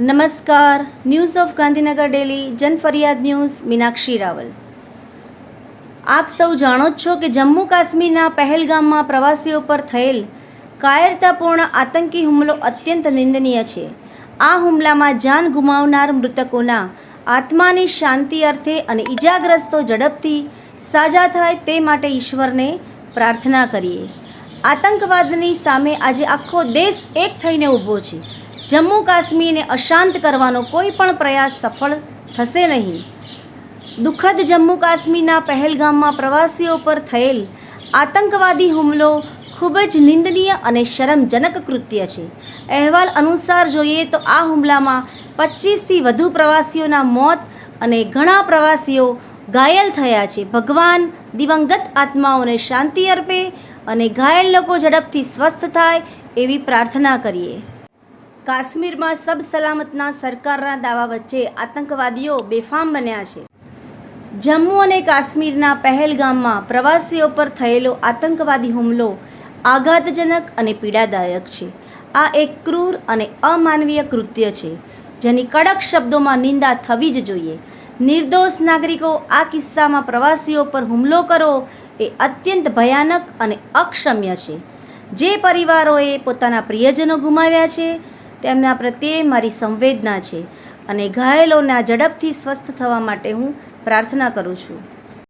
નમસ્કાર. News of Gandhinagar daily જનફરિયાદ news, Meenakshi Raval. આપ સૌ જાણો જ છો કે જમ્મુ કાશ્મીરના પહેલગામમાં પ્રવાસીઓ પર થયેલ કાયરતાપૂર્ણ આતંકી હુમલો અત્યંત નિંદનીય છે. આ હુમલામાં જાન ગુમાવનાર મૃતકોના આત્માની શાંતિ અર્થે અને ઈજાગ્રસ્તો ઝડપથી સાજા થાય તે માટે ઈશ્વરને પ્રાર્થના કરીએ. આતંકવાદની સામે આજે આખો દેશ એક થઈને ઊભો છે. જમ્મુ કાશ્મીરને અશાંત કરવાનો કોઈ પણ પ્રયાસ સફળ થશે નહીં. દુઃખદ જમ્મુ કાશ્મીરના પહેલગામમાં પ્રવાસીઓ પર થયેલ આતંકવાદી હુમલો ખૂબ જ નિંદનીય અને શરમજનક કૃત્ય છે. અહેવાલ અનુસાર જોઈએ તો આ હુમલામાં પચીસથી વધુ પ્રવાસીઓના મોત અને ઘણા પ્રવાસીઓ ઘાયલ થયા છે. ભગવાન દિવંગત આત્માઓને શાંતિ અર્પે અને ઘાયલ લોકો ઝડપથી સ્વસ્થ થાય એવી પ્રાર્થના કરીએ. કાશ્મીરમાં સબ સલામતના સરકારના દાવા વચ્ચે આતંકવાદીઓ બેફામ બન્યા છે. જમ્મુ અને કાશ્મીરના પહેલગામમાં પ્રવાસીઓ પર થયેલો આતંકવાદી હુમલો આઘાતજનક અને પીડાદાયક છે. આ એક ક્રૂર અને અમાનવીય કૃત્ય છે, જેની કડક શબ્દોમાં નિંદા થવી જ જોઈએ. નિર્દોષ નાગરિકો આ કિસ્સામાં પ્રવાસીઓ પર હુમલો કરવો એ અત્યંત ભયાનક અને અક્ષમ્ય છે. જે પરિવારોએ પોતાના પ્રિયજનો ગુમાવ્યા છે તેમના પ્રત્યે મારી સંવેદના છે અને ઘાયલોના ઝડપથી સ્વસ્થ થવા માટે હું પ્રાર્થના કરું છું.